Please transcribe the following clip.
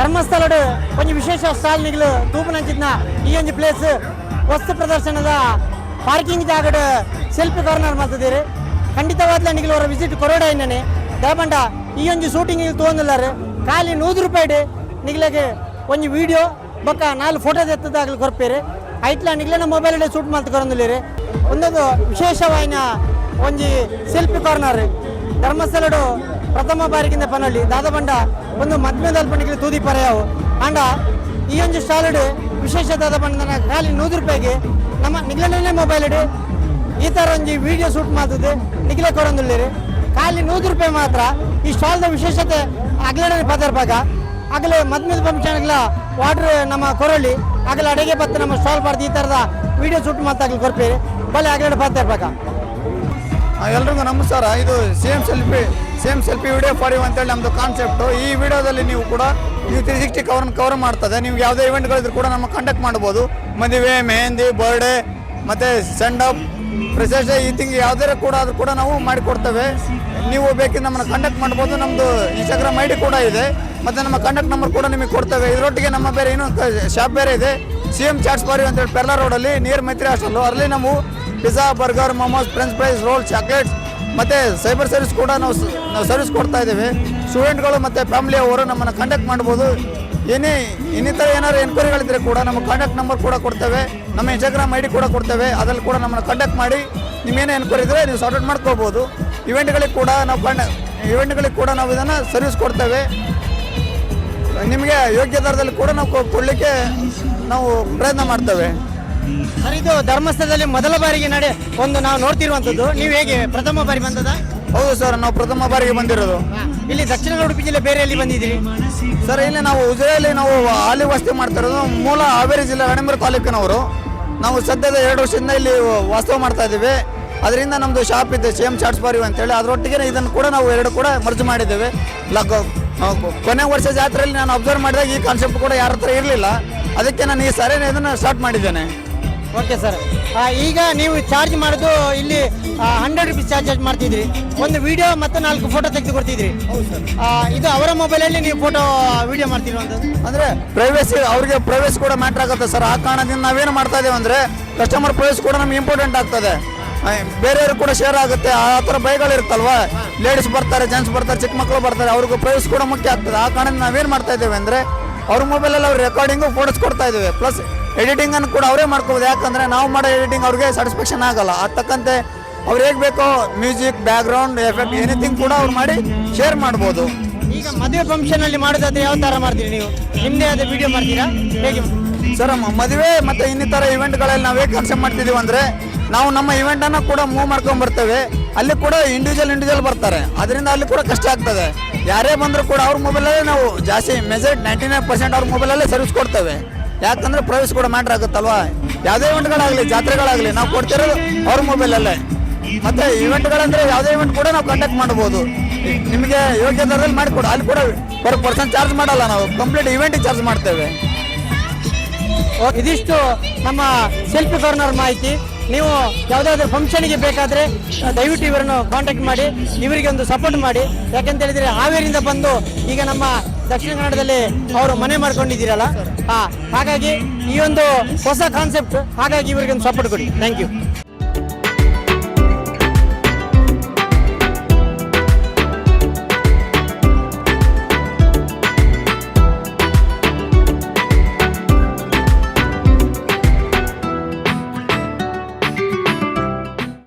ಧರ್ಮಸ್ಥಳಡು ಒಂದು ವಿಶೇಷ ಸ್ಟಾಲ್ ನಿಗಲು ತೂಪುನಂಚಿದ್ನ ಈ ಒಂದು ಪ್ಲೇಸ್ ವಸ್ತು ಪ್ರದರ್ಶನದ ಪಾರ್ಕಿಂಗ್ ಜಾಗಡ್ ಸೆಲ್ಫಿ ಕಾರ್ನರ್ ಮಾಡ್ತಿದ್ದೀರಿ. ಖಂಡಿತವಾದ್ಲ ನಿಗಲು ಅವರ ವಿಸಿಟ್ ಕೊರೋಡ ಇನ್ನೇ ದಯಪಂಡ ಈ ಒಂದು ಶೂಟಿಂಗ್ ತೋಂದಿಲ್ಲಾರ ಖಾಲಿ ನೂರು ರೂಪಾಯಿ ನಿಗ್ಲೆಗೆ ಒಂದು ವಿಡಿಯೋ ಬೊಕ್ಕ ನಾಲ್ಕು ಫೋಟೋ ಎತ್ತದಾಗಲಿ ಕೊರ್ಪೇರಿ. ಐಟ್ಲ ನಿಗ್ಲೆನ ಮೊಬೈಲ್ ಶೂಟ್ ಮಾಡ್ತಾ ಕೊರೊಂದಿಲ್ಲೇರಿ ಒಂದೊಂದು ವಿಶೇಷವಾಯಿನ ಒಂದು ಸೆಲ್ಫಿ ಕಾರ್ನರ್ ಧರ್ಮಸ್ಥಳಡು ಪ್ರಥಮ ಬಾರಿಗಿಂದ ಪನೊಳ್ಳಿ ದಾದಬಂಡ ಒಂದು ಮದ್ಮೆ ದಲ್ಪಣಿಗೆ ತೂದಿ ಪರೆಯಾವು. ಅಂಡ ಈ ಒಂದು ಸ್ಟಾಲಡ್ ವಿಶೇಷ ದಾದಬಂಡನ ಖಾಲಿ ನೂರು ರೂಪಾಯಿಗೆ. ನಮ್ಮ ನಿಗ್ಲೇ ಮೊಬೈಲ್ ಇಡು ಈ ಥರ ಒಂದು ವಿಡಿಯೋ ಶೂಟ್ ಮಾಡ್ತದೆ ನಿಗ್ಲೆ ಕೊಡೊಂದಿಲ್ಲೇರಿ ಖಾಲಿ ನೂರು ರೂಪಾಯಿ ಮಾತ್ರ. ಈ ಸ್ಟಾಲ್ದ ವಿಶೇಷತೆ ಅಗ್ಲಡೆ ಪದರ್ಪಾಗ ಆಗಲೇ ಪಂಪ್ ಫಂಕ್ಷನ್ಗಳ ವಾಟರ್ ನಮ್ಮ ಕೊರಳಿ. ಆಗಲೇ ಅಡುಗೆ ಬತ್ತ ನಮ್ಮ ಸ್ಟಾಲ್ ಪಡೆದು ಈ ಥರದ ವಿಡಿಯೋ ಶೂಟ್ ಮಾತಾಗ್ಲಿ ಕೊರಪೇರಿ. ಬಲೆ ಆಗಲೇ ಆ, ಎಲ್ರಿಗೂ ನಮಸ್ಕಾರ. ಇದು same selfie same selfie video for you ಅಂತೇಳಿ ನಮ್ಮದು ಕಾನ್ಸೆಪ್ಟು ಈ ವಿಡಿಯೋದಲ್ಲಿ ನೀವು ಕೂಡ ನೀವು ತ್ರೀ ಸಿಕ್ಸ್ಟಿ ಕವರ್ ಕವರ್ ಮಾಡ್ತದೆ. ನೀವು ಯಾವುದೇ ಇವೆಂಟ್ಗಳಿದ್ರು ಕೂಡ ನಮ್ಮ ಕಂಡಕ್ಟ್ ಮಾಡ್ಬೋದು. ಮದುವೆ ಮೆಹಂದಿ ಬರ್ಡೇ ಮತ್ತು ಸೆಂಡ್ ಅಪ್ ಈ ತಿಂಗ್ ಯಾವುದೇ ಕೂಡ ಅದು ಕೂಡ ನಾವು ಮಾಡಿಕೊಡ್ತೇವೆ. ನೀವು ಬೇಕಿದ್ರೆ ನಮ್ಮನ್ನು ಕಂಡಕ್ಟ್ ಮಾಡ್ಬೋದು. ನಮ್ಮದು ಇನ್ಸ್ಟಾಗ್ರಾಮ್ ಐ ಡಿ ಕೂಡ ಇದೆ. ಮತ್ತು ನಮ್ಮ ಕಂಡಕ್ಟ್ ನಂಬರ್ ಕೂಡ ನಿಮಗೆ ಕೊಡ್ತೇವೆ. ಇದರೊಟ್ಟಿಗೆ ನಮ್ಮ ಬೇರೆ ಇನ್ನೊಂದು ಶಾಪ್ ಬೇರೆ ಇದೆ. ಸಿ ಎಂ ಚಾಟ್ಸ್ ಬಾರಿ ಅಂತೇಳಿ ಪೆರ್ಲಾ ರೋಡಲ್ಲಿ ನಿಯರ್ ಮೈತ್ರಿ ಹಾಸ್ಟೆಲ್ಲು ಅಲ್ಲಿ ನಾವು pizza burger momos french fries roll chocolates ಮತ್ತು ಸೈಬರ್ ಸರ್ವಿಸ್ ಕೂಡ ನಾವು ನಾವು ಸರ್ವಿಸ್ ಕೊಡ್ತಾ ಇದ್ದೀವಿ. ಸ್ಟೂಡೆಂಟ್ಗಳು ಮತ್ತು ಫ್ಯಾಮಿಲಿ ಅವರು ನಮ್ಮನ್ನು ಕಾಂಟ್ಯಾಕ್ಟ್ ಮಾಡ್ಬೋದು. ಏನೇ, ಇನ್ನಿತರ ಏನಾದ್ರು ಎನ್ಕ್ವೈರಿಗಳಿದ್ರೆ ಕೂಡ ನಮ್ಮ ಕಾಂಟ್ಯಾಕ್ಟ್ ನಂಬರ್ ಕೂಡ ಕೊಡ್ತೇವೆ. ನಮ್ಮ ಇನ್ಸ್ಟಾಗ್ರಾಮ್ ಐ ಡಿ ಕೂಡ ಕೊಡ್ತೇವೆ. ಅದರಲ್ಲಿ ಕೂಡ ನಮ್ಮನ್ನು ಕಾಂಟ್ಯಾಕ್ಟ್ ಮಾಡಿ ನಿಮ್ಮೇನೇ ಎನ್ಕ್ವೈರಿ ಇದ್ದರೆ ನೀವು ಸಾರ್ಟ್ ಔಟ್ ಮಾಡ್ಕೋಬೋದು. ಇವೆಂಟ್ಗಳಿಗೆ ಕೂಡ ನಾವು ಕಂಡ ಇವೆಂಟ್ಗಳಿಗೆ ಕೂಡ ನಾವು ಇದನ್ನು ಸರ್ವಿಸ್ ಕೊಡ್ತೇವೆ. ನಿಮಗೆ ಯೋಗ್ಯ ದರದಲ್ಲಿ ಕೂಡ ನಾವು ಕೊಡಲಿಕ್ಕೆ ನಾವು ಪ್ರಯತ್ನ ಮಾಡ್ತೇವೆ. ಸರ್ ಇದು ಧರ್ಮಸ್ಥಳದಲ್ಲಿ ಮೊದಲ ಬಾರಿಗೆ ನಡೆ ಒಂದು ನಾವು ನೋಡ್ತಿರುವಂತದ್ದು ನೀವು ಹೇಗೆ ಪ್ರಥಮ ಬಾರಿ ಬಂದದ? ಹೌದು ಸರ್ ನಾವು ಪ್ರಥಮ ಬಾರಿಗೆ ಬಂದಿರೋದು. ಇಲ್ಲಿ ದಕ್ಷಿಣ ಉಡುಪಿ ಜಿಲ್ಲೆ ಬೇರೆ ಎಲ್ಲಿ ಬಂದಿದ್ದೀರಿ? ಸರ್ ಇಲ್ಲಿ ನಾವು ಉಜಿರೆಯಲ್ಲಿ ನಾವು ಹಾಲಿ ವಸ್ತಿ ಮಾಡ್ತಾ ಇರೋದು ಮೂಲ ಹಾವೇರಿ ಜಿಲ್ಲೆ ಹಣಮೂರು ತಾಲೂಕಿನವರು. ನಾವು ಸದ್ಯದ ಎರಡು ವರ್ಷದಿಂದ ಇಲ್ಲಿ ವಾಸ್ತವ ಮಾಡ್ತಾ ಇದ್ದೀವಿ. ಅದರಿಂದ ನಮ್ಮದು ಶಾಪ್ ಇದೆ ಸೇಮ್ ಚಾಟ್ಸ್ ಬಾರಿ ಅಂತೇಳಿ. ಅದರೊಟ್ಟಿಗೆ ಇದನ್ನು ಕೂಡ ನಾವು ಎರಡು ಕೂಡ ಮರ್ಜ್ ಮಾಡಿದ್ದೇವೆ. ಲಗ್ ಕೊನೆ ವರ್ಷ ಜಾತ್ರೆಯಲ್ಲಿ ನಾನು ಅಬ್ಸರ್ವ್ ಮಾಡಿದಾಗ ಈ ಕಾನ್ಸೆಪ್ಟ್ ಕೂಡ ಯಾರ ಹತ್ರ ಇರಲಿಲ್ಲ. ಅದಕ್ಕೆ ನಾನು ಈ ಸಾರಿ ಇದನ್ನು ಸ್ಟಾರ್ಟ್ ಮಾಡಿದ್ದೇನೆ. ಓಕೆ ಸರ್ ಈಗ ನೀವು ಚಾರ್ಜ್ ಮಾಡೋದು ಇಲ್ಲಿ ಹಂಡ್ರೆಡ್ ರುಪೀಸ್ ಚಾರ್ಜ್ ಮಾಡ್ತಿದ್ರಿ. ಒಂದು ವಿಡಿಯೋ ಮತ್ತು ನಾಲ್ಕು ಫೋಟೋ ತೆಗೆದು ಕೊಡ್ತಿದ್ರಿ ಇದು ಅವರ ಮೊಬೈಲಲ್ಲಿ ನೀವು ಫೋಟೋ ವಿಡಿಯೋ ಒಂದು ಅಂದ್ರೆ ಪ್ರೈವೇಸಿ ಅವ್ರಿಗೆ ಪ್ರೈವೇಸಿ ಕೂಡ ಮ್ಯಾಟ್ರ್ ಆಗುತ್ತೆ ಸರ್ ಆ ಕಾರಣದಿಂದ ನಾವೇನು ಮಾಡ್ತಾ ಇದೀವಿ ಅಂದ್ರೆ ಕಸ್ಟಮರ್ ಪ್ರೈವೇಸ್ ಕೂಡ ನಮ್ಗೆ ಇಂಪಾರ್ಟೆಂಟ್ ಆಗ್ತದೆ. ಬೇರೆಯವ್ರಿಗೆ ಬೇರೆಯವ್ರು ಕೂಡ ಶೇರ್ ಆಗುತ್ತೆ. ಆ ಥರ ಬೈಗಳು ಇರುತ್ತಲ್ವಾ? ಲೇಡೀಸ್ ಬರ್ತಾರೆ ಜೆಂಟ್ಸ್ ಬರ್ತಾರೆ ಚಿಕ್ಕ ಮಕ್ಕಳು ಬರ್ತಾರೆ ಅವ್ರಿಗೂ ಪ್ರೈವೇಸ್ ಕೂಡ ಮುಖ್ಯ ಆಗ್ತದೆ. ಆ ಕಾರಣದಿಂದ ನಾವೇನು ಮಾಡ್ತಾ ಇದ್ದೇವೆ ಅಂದರೆ ಅವ್ರ ಮೊಬೈಲಲ್ಲಿ ಅವ್ರು ರೆಕಾರ್ಡಿಂಗು ಫೋಟೋಸ್ ಕೊಡ್ತಾ ಇದ್ದೇವೆ. ಪ್ಲಸ್ ಎಡಿಟಿಂಗ್ ಅನ್ನು ಕೂಡ ಅವರೇ ಮಾಡ್ಕೋಬೋದು. ಯಾಕಂದ್ರೆ ನಾವು ಮಾಡೋ ಎಡಿಟಿಂಗ್ ಅವ್ರಿಗೆ ಸ್ಯಾಟಿಸ್ಫ್ಯಾಕ್ಷನ್ ಆಗಲ್ಲ. ಅದಕ್ಕಂತೆ ತಕ್ಕಂತೆ ಅವ್ರು ಹೇಗೆ ಬೇಕೋ ಮ್ಯೂಸಿಕ್ ಬ್ಯಾಕ್ಗ್ರೌಂಡ್ ಎಫೆಕ್ಟ್ ಎನಿಥಿಂಗ್ ಕೂಡ ಅವ್ರು ಮಾಡಿ ಶೇರ್ ಮಾಡ್ಬೋದು. ಈಗ ಮದುವೆ ಫಂಕ್ಷನ್ ಅಲ್ಲಿ ಮಾಡೋದಾದ್ರೆ ಯಾವ ಥರ ಮಾಡ್ತೀರಿ ನೀವು? ನಿಮ್ಮದೇ ಆದ ವಿಡಿಯೋ ಮಾಡ್ತೀರಾ? ಹೇಗೆ ಸರ್ ಮದುವೆ ಮತ್ತೆ ಇನ್ನಿತರ ಇವೆಂಟ್ಗಳಲ್ಲಿ ನಾವು ಹೇಗೆ ಕನ್ಸೆಪ್ಟ್ ಮಾಡ್ತಿದೀವಿ ಅಂದ್ರೆ ನಾವು ನಮ್ಮ ಇವೆಂಟ್ ಅನ್ನ ಕೂಡ ಮೂವ್ ಮಾಡ್ಕೊಂಡು ಬರ್ತೇವೆ. ಅಲ್ಲಿ ಕೂಡ ಇಂಡಿವಿಜುವಲ್ ಇಂಡಿವಿಜುವಲ್ ಬರ್ತಾರೆ. ಅದರಿಂದ ಅಲ್ಲಿ ಕೂಡ ಕಷ್ಟ ಆಗ್ತದೆ. ಯಾರೇ ಬಂದರೂ ಕೂಡ ಅವ್ರ ಮೊಬೈಲಲ್ಲೇ ನಾವು ಜಾಸ್ತಿ ಮೆಸೇಜ್ ನೈಂಟಿ ನೈನ್ ಪರ್ಸೆಂಟ್ ಅವ್ರ ಮೊಬೈಲಲ್ಲೇ ಸರ್ವಿಸ್ ಕೊಡ್ತೇವೆ. ಯಾಕಂದ್ರೆ ಪ್ರವೇಶ ಕೂಡ ಮ್ಯಾಟ್ರ್ ಆಗುತ್ತಲ್ವಾ? ಯಾವುದೇ ಇವೆಂಟ್ಗಳಾಗಲಿ ಜಾತ್ರೆಗಳಾಗಲಿ, ನಾವು ಕೊಡ್ತಿರೋದು ಅವ್ರ ಮೊಬೈಲಲ್ಲೇ ಮತ್ತೆ ಇವೆಂಟ್ಗಳಂದ್ರೆ ಯಾವುದೇ ಇವೆಂಟ್ ಕೂಡ ನಾವು ಕಾಂಟ್ಯಾಕ್ಟ್ ಮಾಡ್ಬೋದು ನಿಮಗೆ ಯೋಗ್ಯ ದರದಲ್ಲಿ ಮಾಡಿಕೊಡು ಅಲ್ಲಿ ಕೂಡ ಪರ್ ಪರ್ಸನ್ ಚಾರ್ಜ್ ಮಾಡಲ್ಲ ನಾವು. ಕಂಪ್ಲೀಟ್ ಇವೆಂಟ್ ಚಾರ್ಜ್ ಮಾಡ್ತೇವೆ. ಇದಿಷ್ಟು ನಮ್ಮ ಸೆಲ್ಫಿ ಕಾರ್ನರ್ ಮಾಹಿತಿ. ನೀವು ಯಾವುದಾದ್ರೂ ಫಂಕ್ಷನ್ಗೆ ಬೇಕಾದರೆ ದಯವಿಟ್ಟು ಇವರನ್ನು ಕಾಂಟ್ಯಾಕ್ಟ್ ಮಾಡಿ, ಇವರಿಗೆ ಒಂದು ಸಪೋರ್ಟ್ ಮಾಡಿ. ಯಾಕೆಂತ ಹೇಳಿದರೆ ಹಾವೇರಿಯಿಂದ ಬಂದು ಈಗ ನಮ್ಮ ದಕ್ಷಿಣ ಕನ್ನಡದಲ್ಲಿ ಅವರು ಮನೆ ಮಾಡ್ಕೊಂಡಿದ್ದೀರಲ್ಲ? ಹಾಂ ಹಾಗಾಗಿ ಈ ಒಂದು ಹೊಸ ಕಾನ್ಸೆಪ್ಟ್ ಹಾಗಾಗಿ ಇವರಿಗೆ ಒಂದು ಸಪೋರ್ಟ್ ಕೊಡಿ. Thank you